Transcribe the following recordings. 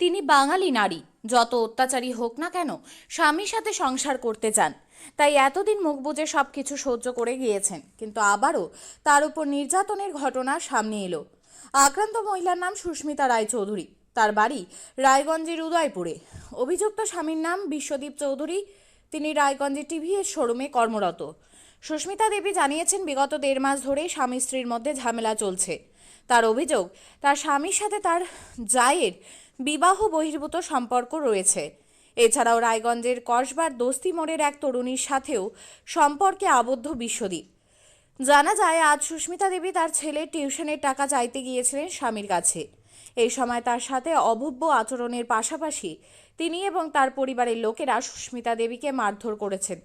তিনি বাঙালি নারী, যত অত্যাচারী হোক না কেন, স্বামীর সাথে সংসার করতে চান। তাই এতদিন মুখ বুজে সব কিছু সহ্য করে গিয়েছেন, কিন্তু আবারও তার উপর নির্যাতনের ঘটনা সামনে এলো। আক্রান্ত মহিলার নাম সুস্মিতা রায়চৌধুরী, তার বাড়ি রায়গঞ্জের উদয়পুরে। অভিযুক্ত স্বামীর নাম বিশ্বদীপ চৌধুরী, তিনি রায়গঞ্জের টিভিএস শোরুমে কর্মরত। সুস্মিতা দেবী জানিয়েছেন, বিগত দেড় মাস ধরে স্বামী স্ত্রীর মধ্যে ঝামেলা চলছে। তার অভিযোগ, তার স্বামীর সাথে তার জায়ের বিবাহ বহির্ভূত সম্পর্ক রয়েছে। এছাড়াও রায়গঞ্জের কসবার দস্তি মোড়ের এক তরুণীর সাথেও সম্পর্কে আবদ্ধ বিশ্বদীপ। জানা যায়, আজ সুস্মিতা দেবী তার ছেলে টিউশনের টাকা চাইতে গিয়েছিলেন স্বামীর কাছে। এই সময় তার সাথে অভব্য আচরণের পাশাপাশি তিনি এবং তার পরিবারের লোকেরা সুস্মিতা দেবীকে মারধর করেছেন।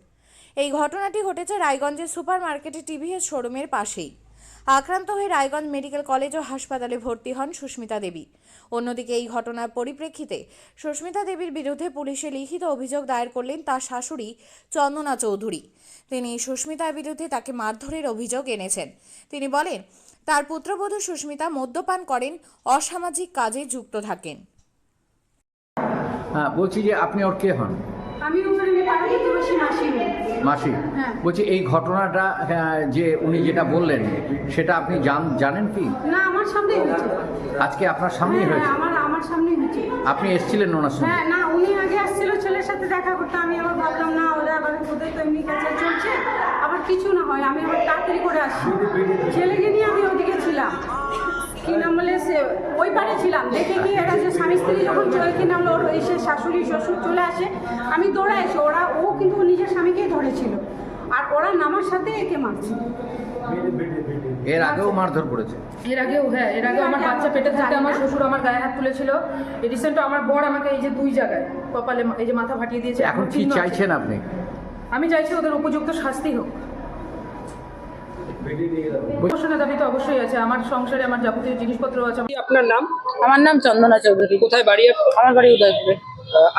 এই ঘটনাটি ঘটেছে রায়গঞ্জের সুপার মার্কেটে টিভিএস শোরুমের পাশেই। আক্রান্ত হয়ে রায়গঞ্জ মেডিকেল কলেজ ও হাসপাতালে ভর্তি হন সুস্মিতা দেবী। অন্যদিকে এই ঘটনার পরিপ্রেক্ষিতে সুস্মিতা দেবীর বিরুদ্ধে পুলিশে লিখিত অভিযোগ দায়ের করলেন তার শাশুড়ি চন্দনা চৌধুরী। তিনি সুস্মিতার বিরুদ্ধে তাকে মারধরের অভিযোগ এনেছেন। তিনি বলেন, তার পুত্রবধূ সুস্মিতা মদ্যপান করেন, অসামাজিক কাজে যুক্ত থাকেন। হ্যাঁ বলছি যে আপনি ওর কে হন? আমি ওখানে মাসি মাসি হ্যাঁ। বলছি এই ঘটনাটা যে উনি যেটা বললেন সেটা আপনি জান জানেন কি? না আমার সামনেই হয়েছে। আজকে আপনার সামনেই হ্যাঁ, হয়েছে? আমার আমার সামনেই হয়েছে। আপনি এসেছিলেন ওনার সঙ্গে? হ্যাঁ না উনি আগে আসছিল ছেলের সাথে দেখা করতে। আমি আবার ভাবলাম না ওরা আবার ওদের তো এমনি কাছে চলছে। আবার কিছু না হয় আমি আবার তাড়াতাড়ি করে আসি ছেলেকে নিয়ে আমি ওদিকে ছিলাম। কি সে ওই পারে ছিলাম। দেখে কি এরা যে স্বামী স্ত্রী যখন চলে কি নাম বলে ওর এসে শাশুড়ি শ্বশুর চলে আসে। আমি দৌড়া এসে ওরা ও কিন্তু নিজের স্বামীকেই ধরেছিল। আর ওরা নামার সাথে একে মারছে। এর আগেও মারধর করেছে। এর আগেও হ্যাঁ এর আগে আমার বাচ্চা পেটে থাকতে আমার শ্বশুর আমার গায়ে হাত তুলেছিল। রিসেন্ট আমার বর আমাকে এই যে দুই জায়গায় কপালে এই যে মাথা ফাটিয়ে দিয়েছে এখন কি চাইছেন আপনি? আমি চাইছি ওদের উপযুক্ত শাস্তি হোক। প্রশাসনের দাবি তো অবশ্যই আছে আমার সংসারে আমার যাবতীয় জিনিসপত্র আছে। আপনার নাম? আমার নাম চন্দনা চৌধুরী। কোথায় বাড়ি আমার বাড়ি উদয়পুরে।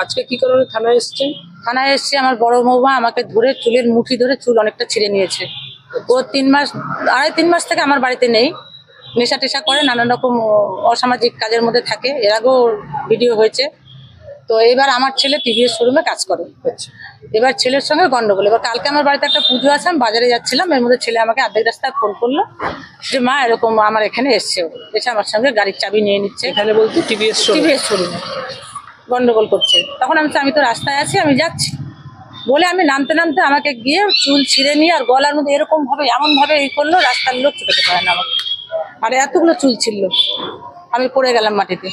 আজকে কি কারণে থানায় এসেছেন? থানায় এসেছি আমার বড় বৌমা আমাকে ধরে চুলের মুঠি ধরে চুল অনেকটা ছিঁড়ে নিয়েছে। ও তিন মাস আড়াই তিন মাস থেকে আমার বাড়িতে নেই। নেশা টেশা করে নানান রকম অসামাজিক কাজের মধ্যে থাকে। এর আগেও ভিডিও হয়েছে। তো এবার আমার ছেলে টিভিএস শোরুমে কাজ করে। আচ্ছা। এবার ছেলের সঙ্গে গন্ডগোল। এবার কালকে আমার বাড়িতে একটা পুজো আছে আমি বাজারে যাচ্ছিলাম এর মধ্যে ছেলে আমাকে আর্ধেক রাস্তায় ফোন করল যে মা এরকম আমার এখানে এসছে। এসে আমার সঙ্গে গাড়ির চাবি নিয়ে নিচ্ছে। এখানে বলতে টিভিএস টিভিএস শোরুমে গন্ডগোল করছে। তখন আমি আমি তো রাস্তায় আছি আমি যাচ্ছি। বলে আমি নামতে নামতে আমাকে গিয়ে চুল ছিঁড়ে নিয়ে আর গলার মধ্যে এরকম ভাবে এমন ভাবে এই করল রাস্তার লোক চুকাতে পারে না আমাকে। আর এতগুলো চুল ছিল। আমি পড়ে গেলাম মাটিতে।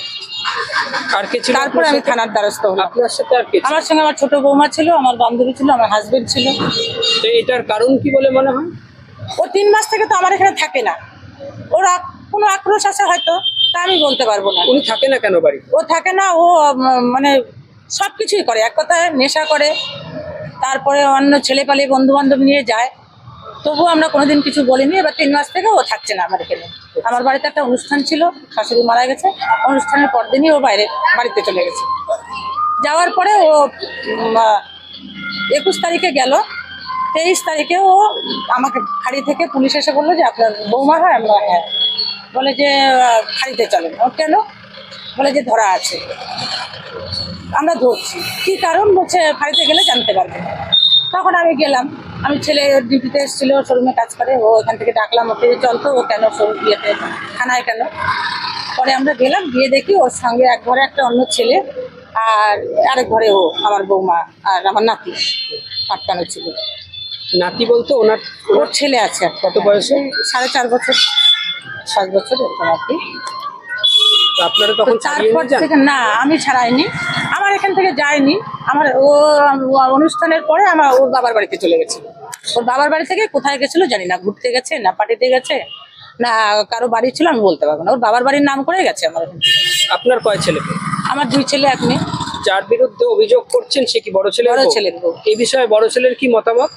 আর কে ছিল? তারপরে আমি থানার দ্বারস্থ হলাম। আপনার সাথে আর কে ছিল? আমার সঙ্গে আমার ছোট বৌমা ছিল আমার বান্ধবী ছিল আমার হাজবেন্ড ছিল। তো এটার কারণ কি বলে মনে হয়? ও তিন মাস থেকে তো আমার এখানে থাকে না। ওর আক- কোনো আক্রোশ আছে হয়তো তা আমি বলতে পারব না। উনি থাকে না কেন বাড়ি? ও থাকে না ও উম, মানে সব কিছুই করে। এক কথায় নেশা করে। তারপরে অন্য ছেলে পালে বন্ধু বান্ধব নিয়ে যায়। তবুও আমরা কোনোদিন কিছু বলিনি, এবার তিন মাস থেকে ও থাকছে না আমার এখানে। আমার বাড়িতে একটা অনুষ্ঠান ছিল, শাশুড়ি মারা গেছে। অনুষ্ঠানের পর দিনই ও বাইরে, বাড়িতে চলে গেছে। যাওয়ার পরে ও একুশ তারিখে গেল। তেইশ তারিখে ও আমাকে খাড়ি থেকে পুলিশ এসে বলল যে, আপনার বৌমা হয়, আমরা হ্যাঁ। বলে যে ফাঁড়িতে চলেন। ও কেন? বলে যে, ধরা আছে। আমরা ধরছি। কি কারণ? বলছে ফাঁড়িতে গেলে জানতে পারবে। তখন আমি গেলাম। আমি ছেলে ডিউটিতে এসেছিল শোরুমে কাজ করে ও এখান থেকে ডাকলাম ওকে চল তো। ও কেন শোরুম ইয়েতে থানায় কেন? পরে আমরা গেলাম গিয়ে দেখি ওর সঙ্গে এক ঘরে একটা অন্য ছেলে আর আরেক ঘরে ও আমার বৌমা আর আমার নাতি আটকানো ছিল। নাতি বলতে ওনার ওর ছেলে আছে কত বয়সে সাড়ে চার বছর। সাত বছর এরকম আর কি তো আপনারা তখন নিয়ে না আমি ছাড়াইনি। এখান থেকে যায়নি। আমার ও অনুষ্ঠানের পরে আমার ওর বাবার বাড়িতে চলে গেছে। ওর বাবার বাড়ি থেকে কোথায় গেছিল জানি না ঘুরতে গেছে না পার্টিতে গেছে না কারও বাড়ি ছিল আমি বলতে পারব না। ওর বাবার বাড়ির নাম করে গেছে আমার। আপনার কয় ছেলে? আমার দুই ছেলে এক মেয়ে। যার বিরুদ্ধে অভিযোগ করছেন সে কি বড় ছেলে বড় ছেলে। এই বিষয়ে বড় ছেলের কি মতামত?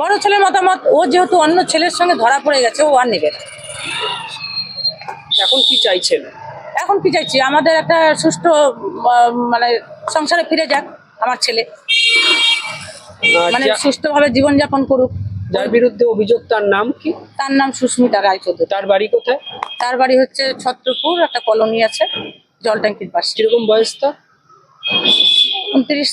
বড় ছেলের মতামত ও যেহেতু অন্য ছেলের সঙ্গে ধরা পড়ে গেছে ও আর নেবে এখন কি চাইছেন? এখন কি চাইছি? আমাদের একটা সুষ্ঠু আহ, মানে সংসারে ফিরে যাক আমার ছেলে। মানে সুস্থভাবে জীবনযাপন করুক। যার বিরুদ্ধে অভিযোগ তার নাম কি? তার নাম সুস্মিতা রায়চৌধুরী। তার বাড়ি কোথায়? তার বাড়ি হচ্ছে ছত্রপুর একটা কলোনি আছে জল ট্যাঙ্কির পাশে। কীরকম বয়স তো উনত্রিশ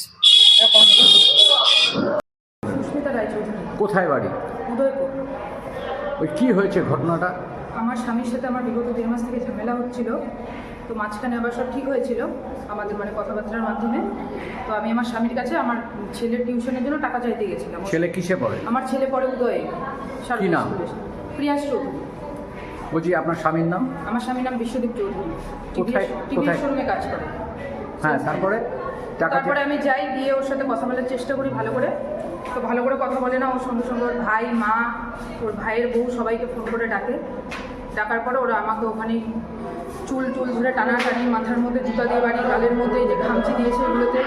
কোথায় বাড়ি? উদয়পুর। ওই কি হয়েছে ঘটনাটা? আমার স্বামীর সাথে আমার বিগত দেড় মাস থেকে ঝামেলা হচ্ছিল তো মাঝখানে আবার সব ঠিক হয়েছিল আমাদের মানে কথাবার্তার মাধ্যমে। তো আমি আমার স্বামীর কাছে আমার ছেলের টিউশনের জন্য টাকা চাইতে গেছিলাম। ছেলে কিসে পড়ে? আমার ছেলে পড়ে উদয়ে কি নাম? প্রিয়াস চৌধুরী। বলছি আপনার স্বামীর নাম? আমার স্বামীর নাম বিশ্বদীপ চৌধুরী। শোরুমে কাজ করে। হ্যাঁ তারপরে? তারপরে আমি যাই, গিয়ে ওর সাথে কথা বলার চেষ্টা করি ভালো করে। তো ভালো করে কথা বলে না ওর সঙ্গে সঙ্গে ওর ভাই, মা, ওর ভাইয়ের বউ সবাইকে ফোন করে ডাকে। ডাকার পরে ওরা আমাকে ওখানে চুল চুল ধরে টানাটানি, মাথার মধ্যে জুতা দিয়ে বাড়ি, গালের মধ্যে যে খামচি দিয়েছে এগুলোতে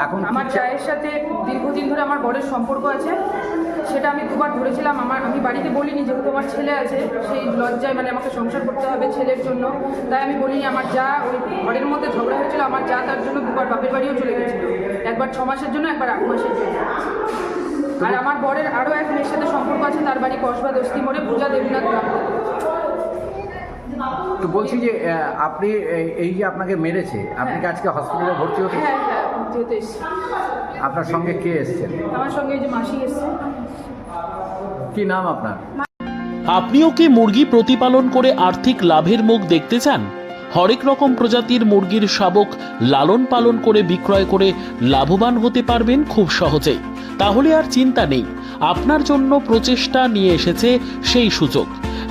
এখন আমার চায়ের সাথে দীর্ঘদিন ধরে আমার বরের সম্পর্ক আছে। সেটা আমি দুবার ধরেছিলাম। আমার আমি বাড়িতে বলিনি যেহেতু আমার ছেলে আছে সেই লজ্জায় মানে আমাকে সংসার করতে হবে ছেলের জন্য। তাই আমি বলিনি আমার যা ওই ঘরের মধ্যে ঝগড়া হয়েছিল আমার যা তার জন্য দুবার বাপের বাড়িও চলে গেছিল। একবার ছ মাসের জন্য একবার আট মাসের জন্য। আর আমার বরের আরও এক মেয়ের সাথে সম্পর্ক আছে তার বাড়ি কসবা দস্তি মোড়ে পূজা দেবনাথ গ্রাম। তো বলছি যে আপনি এই- যে আপনাকে মেরেছে আপনি কি আজকে হসপিটালে ভর্তি হতে হ্যাঁ। এসছি। আপনার সঙ্গে কে এসছেন আমার সঙ্গে এই যে মাসি এসছে। কি নাম আপনার? আপনিও কি মুরগি প্রতিপালন করে আর্থিক লাভের মুখ দেখতে চান? হরেক রকম প্রজাতির মুরগির শাবক লালন পালন করে বিক্রয় করে লাভবান হতে পারবেন খুব সহজেই। তাহলে আর চিন্তা নেই আপনার জন্য প্রচেষ্টা নিয়ে এসেছে সেই সুযোগ।